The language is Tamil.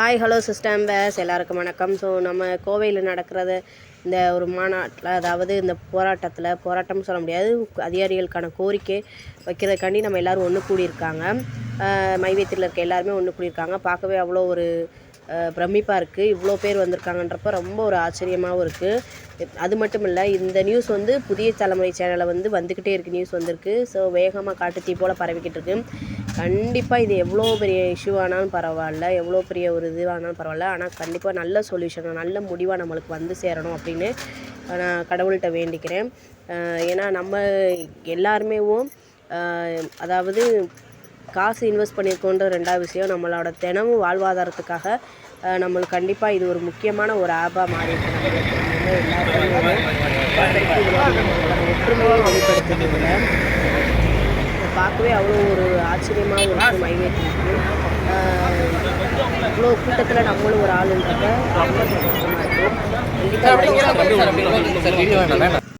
ஹாய் ஹலோ சிஸ்டம் வேஸ் எல்லாருக்கும் வணக்கம். ஸோ நம்ம கோவையில் நடக்கிறது இந்த ஒரு மாநாட்டில் அதாவது இந்த போராட்டத்தில் போராட்டம்னு சொல்ல முடியாது அதிகாரிகளுக்கான கோரிக்கை வைக்கிறதுக்காண்டி நம்ம எல்லோரும் ஒன்று கூடியிருக்காங்க. மைவேத்தியில் இருக்க எல்லாருமே ஒன்று கூடியிருக்காங்க. பார்க்கவே அவ்வளோ ஒரு பிரமிப்பாக இருக்குது இவ்வளோ பேர் வந்திருக்காங்கன்றப்ப ரொம்ப ஒரு ஆச்சரியமாகவும் இருக்குது அது மட்டும் இல்லை இந்த நியூஸ் வந்து புதிய தலைமுறை சேனலில் வந்து வந்துக்கிட்டே இருக்குது நியூஸ் வந்திருக்கு. ஸோ வேகமாக காட்டுத்தீ போல் பரவிக்கிட்டு இருக்கு. கண்டிப்பாக இது எவ்வளோ பெரிய இஷ்யூ ஆனாலும் பரவாயில்ல. எவ்வளோ பெரிய ஒரு இது ஆனாலும் பரவாயில்ல. ஆனால் கண்டிப்பாக நல்ல சொல்யூஷன் நல்ல முடிவாக நம்மளுக்கு வந்து சேரணும் அப்படின்னு நான் கடவுள்கிட்ட வேண்டிக்கிறேன். ஏன்னா நம்ம எல்லாருமேவும் அதாவது காசு இன்வெஸ்ட் பண்ணியிருக்கோன்ற ரெண்டாவது விஷயம் நம்மளோட தினமும் வாழ்வாதாரத்துக்காக நம்மளுக்கு கண்டிப்பாக இது ஒரு முக்கியமான ஒரு ஆப்பாக மாறி இருக்கு நம்மளுக்கு ஒற்றுமையை பார்க்கவே அவ்வளோ ஒரு ஆச்சரியமாகவும் இருக்குது மைவேட்டிருக்கு இவ்வளோ கூட்டத்தில் நம்மளும் ஒரு ஆளுன்றப்ப ரொம்ப சந்தோஷமாக கண்டிப்பாக